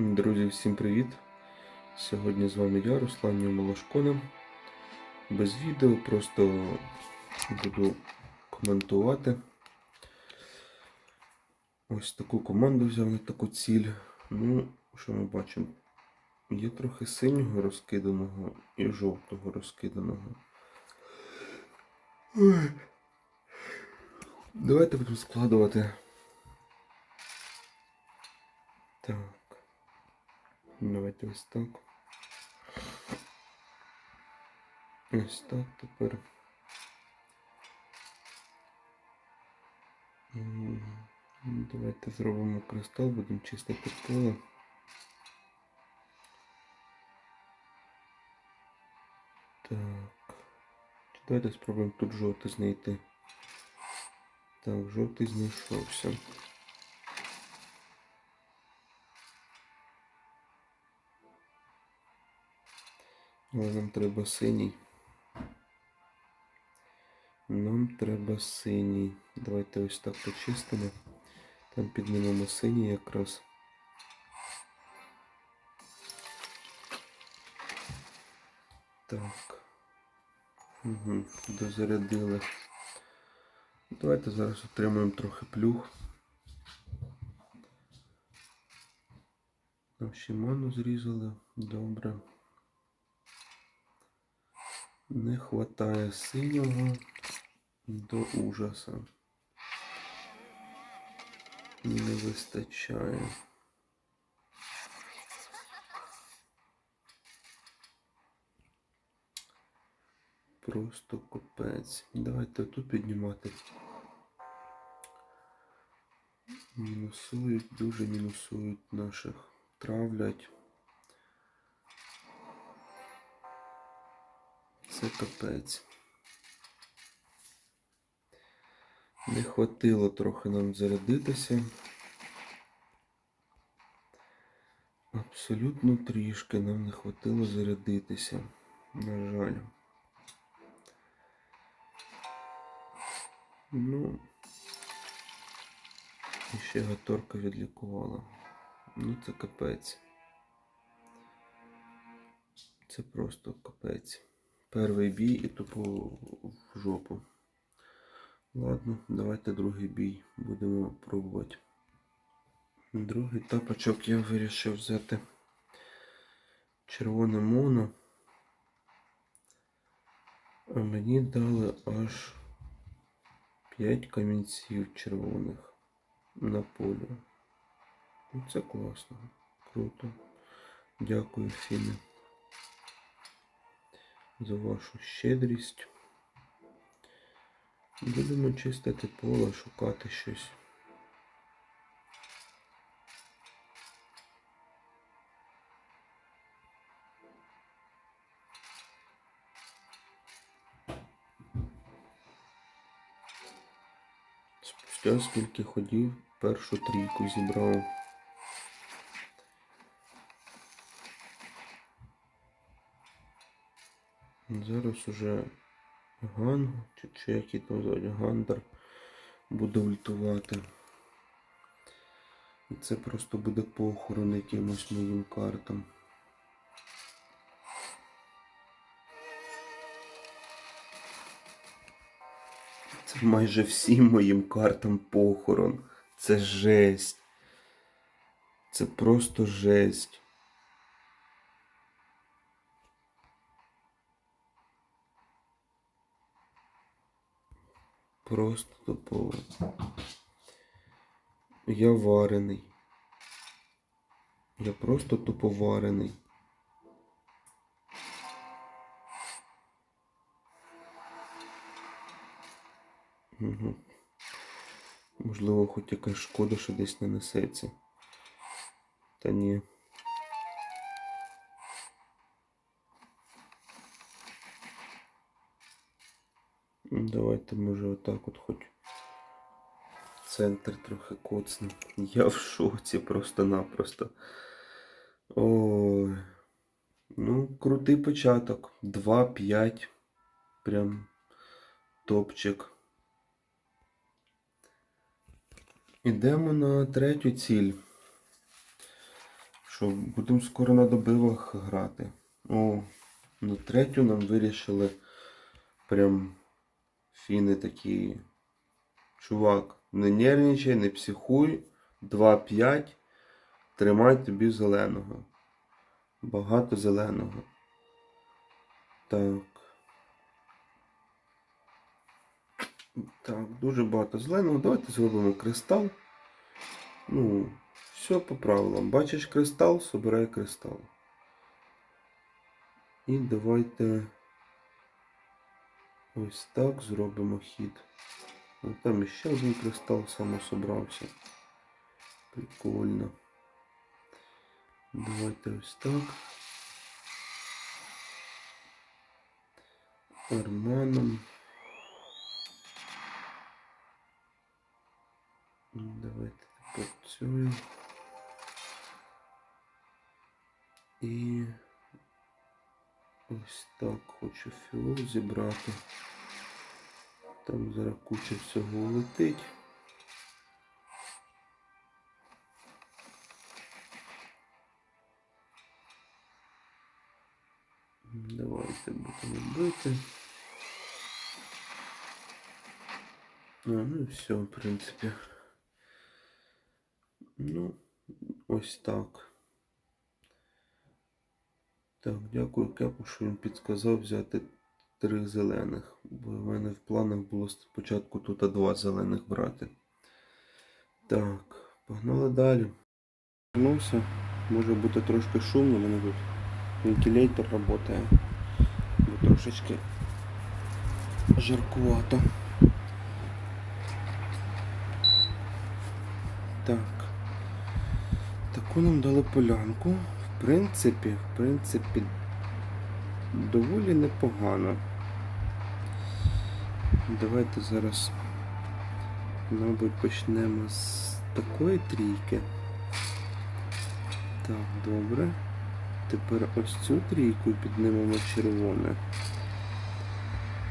Друзі, всім привіт! Сьогодні з вами я, Руслан Молошконем. Без відео, просто буду коментувати. Ось таку команду взяв на таку ціль. Ну, що ми бачимо? Є трохи синього розкиданого і жовтого розкиданого. Давайте будемо складувати. Так. Давайте ось так. Ось так тепер. Давайте зробимо кристал, будемо чистити поле. Так. Давайте спробуємо тут жовтий знайти. Так, жовтий знайшовся. Але нам треба синій. Нам треба синій. Давайте ось так почистимо. Там піднімемо синій якраз. Так. Угу, дозарядили. Давайте зараз отримаємо трохи плюх. Нам ще ману зрізали. Добре. Не хватає синього до ужаса. Не вистачає. Просто капець. Давайте тут піднімати. Мінусують, дуже мінусують наших. Травлять. Це капець. Не хватило трохи нам зарядитися. Абсолютно трішки нам не хватило зарядитися. На жаль. Ну, і ще гаторка відлікувала. Ну, це капець. Це просто капець. Перший бій і тупо в жопу. Ладно, давайте другий бій будемо пробувати. Другий тапочок я вирішив взяти червоне моно. А мені дали аж 5 камінців червоних на полі. Ну, Це класно. Круто. Дякую, Фіни за вашу щедрість. Будемо чистити поле, шукати щось. Спустя скільки ходів, першу трійку зібрав. Зараз уже Ган, чи, чи який там звати Гандер буде ультувати. І це просто буде похорон якимось моїм картам. Це майже всім моїм картам похорон. Це жесть. Це просто жесть. Просто тупо. Я варений. Я просто тупо варений. Угу. Можливо, хоч якась шкода, що десь не несеться. Та ні. Давайте може отак от хоч центр трохи коцну. Я в шоці просто-напросто. Ой. Ну, крутий початок. 2-5. Прям топчик. Ідемо на третю ціль. що, будемо скоро на добивах грати. О, на третю нам вирішили прям фіни такі. Чувак, не нервничай, не психуй. 2-5. Тримай тобі зеленого. Багато зеленого. Так. Так, дуже багато зеленого. Давайте зробимо кристал. Ну, все по правилам. Бачиш кристал, собирай кристал. І давайте ось так зробимо хід. Ну, там ще один кристал самособрався. Прикольно. Давайте ось так. Арманом. Давайте тепер цю. І ось так хочу фіол зібрати. Там зараз куча всього летить. Давайте будемо бити. А, ну і все, в принципі. Ну, ось так. Так, дякую Кепу, що він підказав взяти три зелених. Бо в мене в планах було спочатку тут два зелених брати. Так, погнали далі. Вернувся. Може бути трошки шумно, мене тут вентилятор працює. Бо трошечки жаркувато. Так. Таку нам дали полянку. В принципі, в принципі, доволі непогано. Давайте зараз, мабуть, почнемо з такої трійки. Так, добре. Тепер ось цю трійку піднімемо червоне.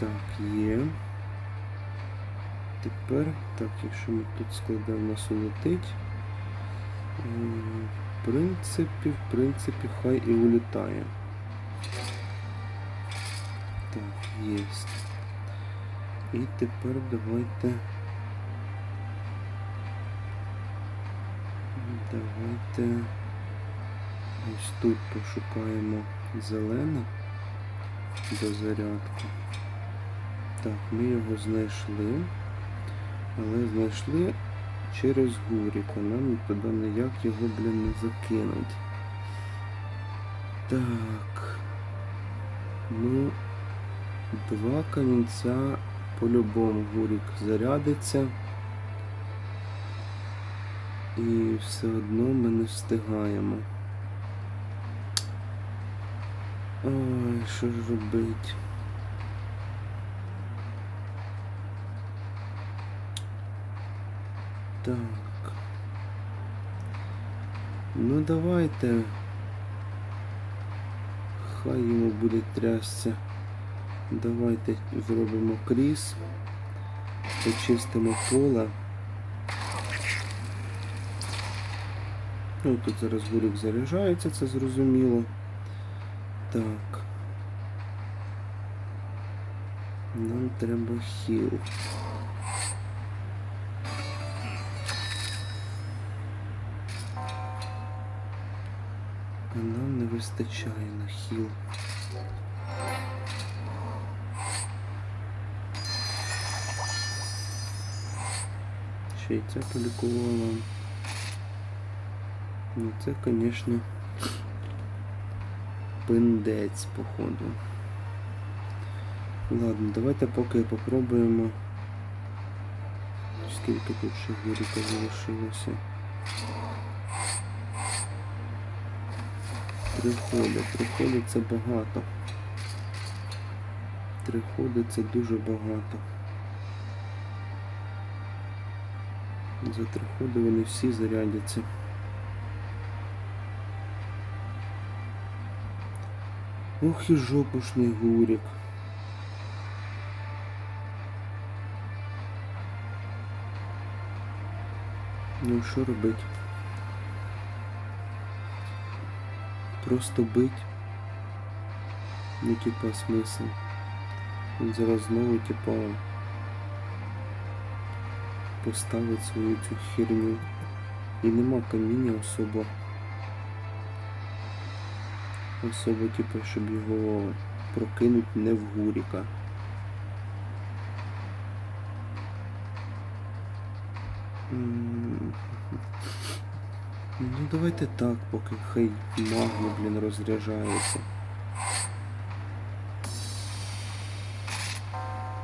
Так, є. Тепер, так, якщо ми тут складемо нас улетить. Принципі, в принципі, хай і улітає. Так, єсть. І тепер давайте. Давайте ось тут пошукаємо зелене до зарядки. Так, ми його знайшли, але знайшли через гуріка. Нам туди ніяк його, блін, не закинуть. Так. Ну, два камінця по-любому гурік зарядиться. І все одно ми не встигаємо. Ой, що ж робить? Так. Ну давайте. Хай йому буде трясся. Давайте зробимо кріс. Почистимо поле. Ну, тут зараз бурик заряджається, це зрозуміло. Так. Нам треба хіл. Вистачає на хіл. Ще й це полікувала. Ну це, звісно, пиндець, походу. Ладно, давайте поки попробуємо. Скільки тут ще гуріка залишилося. Три ходи. Три ходи це багато. Три ходи це дуже багато. За три ходи вони всі зарядяться. Ох і жопушний гурік. Ну що робить? Просто бить. Ну, типа, смисл. Він зараз знову, типа, поставить свою цю херню. І нема каміння особо. Особо, типу, щоб його прокинуть не в гуріка. М, Ну давайте так, поки хай магма, блін, розряджається.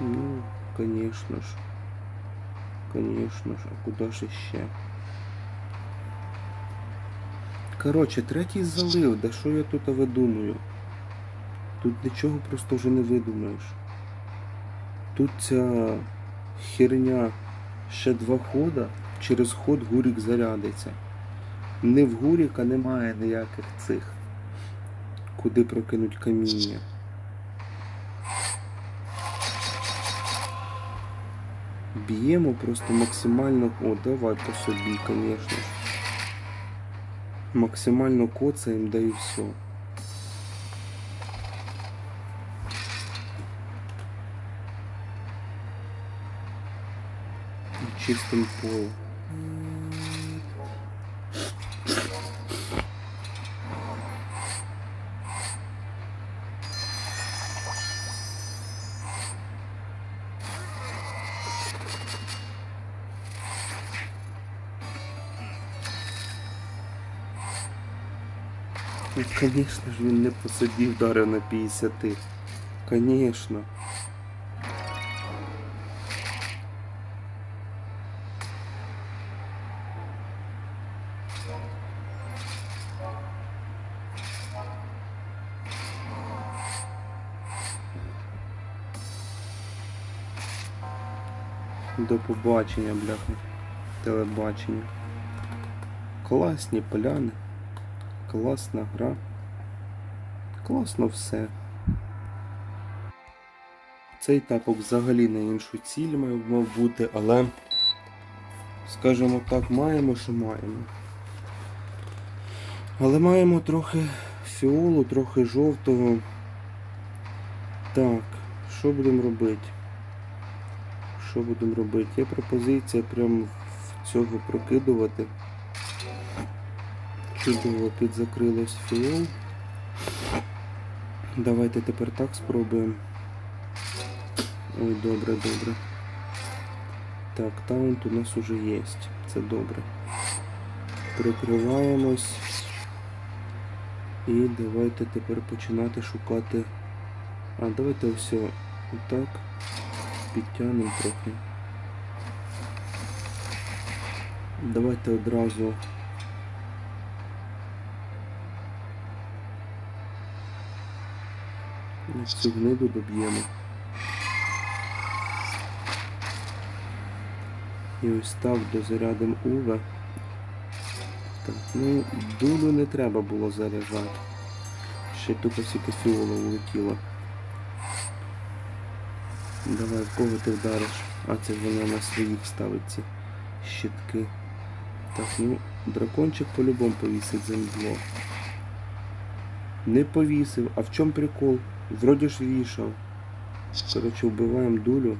Ну, конечно ж. Конечно ж, а куди ж іще? Коротше, третій залив, да що я тут видумую? Тут нічого просто вже не видумаєш. Тут ця херня ще два хода, через ход гурік зарядиться. Не в гуріка немає ніяких цих, куди прокинуть каміння. Б'ємо просто максимально. О, давай по собі, звісно. Максимально коцаємо, да і все. І чистим пол. Конечно ж він не посадив вдарив на 50. Конечно. До побачення, бляха. Телебачення. Класні поляни. Класна гра. Класно все. Цей тапок взагалі на іншу ціль мав бути, але, скажімо так, маємо, що маємо. Але маємо трохи фіолу, трохи жовтого. Так, що будемо робити? Що будемо робити? Є пропозиція прямо в цього прокидувати. Чудово підзакрилось фіол. Давайте тепер так спробуємо. Ой, добре, добре. Так, таунт у нас уже є. Це добре. Прикриваємось. І давайте тепер починати шукати. А, давайте все отак. Підтягнемо трохи. Давайте одразу. Цю гниду доб'ємо. І ось так дозарядимо Уве. Так, ну, дулю не треба було заряджати. Ще тупо сіка фіола улетіла. Давай, в кого ти вдариш? А це вона на своїх ставить ці щитки. Так, ну, дракончик по-любому повісить земло. Не повісив. А в чому прикол? Вроді ж вішав. Коротше, вбиваємо дулю.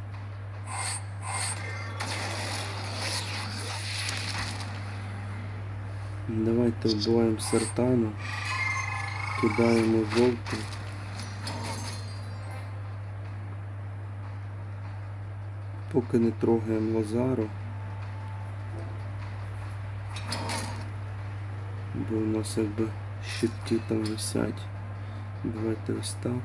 Давайте вбиваємо сертану. Кидаємо жовту. Поки не трогаємо лазару. Бо у нас якби щитки там висять. Давайте ось так.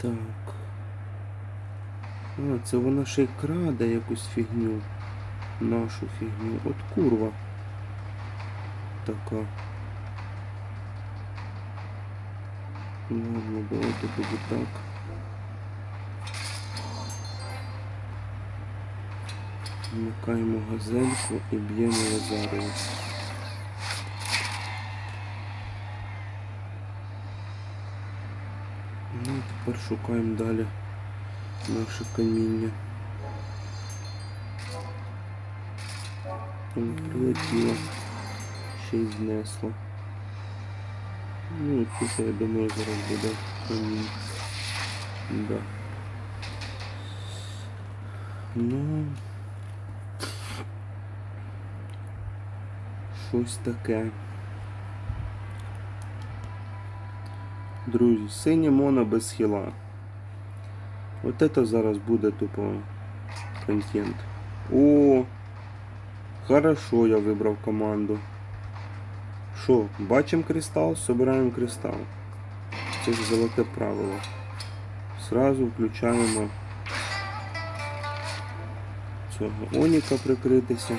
Так. А, це вона ще й краде якусь фігню. Нашу фігню. От курва. Така. Ладно, давайте буде так. Вмикаємо газельку і б'ємо Лазарова. Ну і тепер шукаємо далі наше каміння. Воно прилетіло, ще й знесло. Ну, тут, я думаю, зараз буде камінь. Да. Ну. Щось таке. Друзі, синє моно без хіла. От это зараз буде тупо контент. О! Хорошо, я вибрав команду. Що, бачимо кристал, собираємо кристал. Це ж золоте правило. Сразу включаємо цього Оніка прикритися.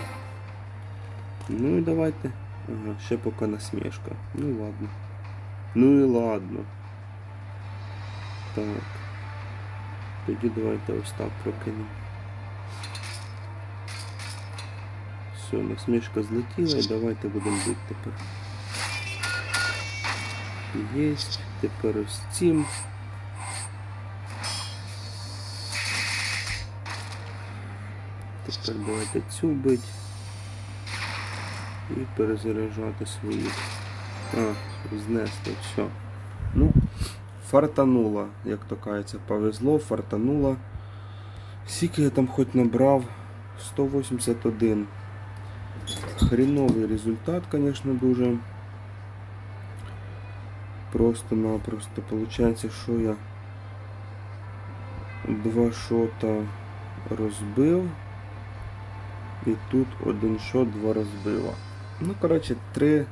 Ну і давайте. Ага, ще поки насмішка. Ну ладно. Ну і ладно. Так. Тоді давайте ось так прокинемо. Все, насмішка злетіла і давайте будемо бити тепер. Єсть. Тепер ось цим. Тепер давайте цю бить. І перезаряджати свої. А, знесли, все. Ну, фартануло, як то кажеться, повезло, фартануло. Скільки я там хоч набрав? 181. Хріновий результат, звісно, дуже. Просто-напросто. Получається, що я два шота розбив. І тут один шот, два розбила. Ну, коротше, 3,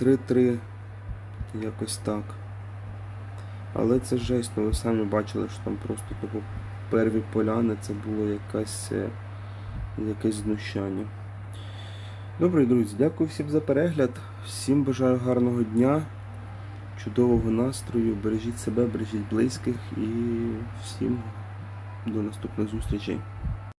3-3, якось так. Але це жесть, ну ви самі бачили, що там просто типу, перві поляни це було якесь, е, якесь знущання. Добре, друзі, дякую всім за перегляд. Всім бажаю гарного дня, чудового настрою. Бережіть себе, бережіть близьких і всім до наступних зустрічей.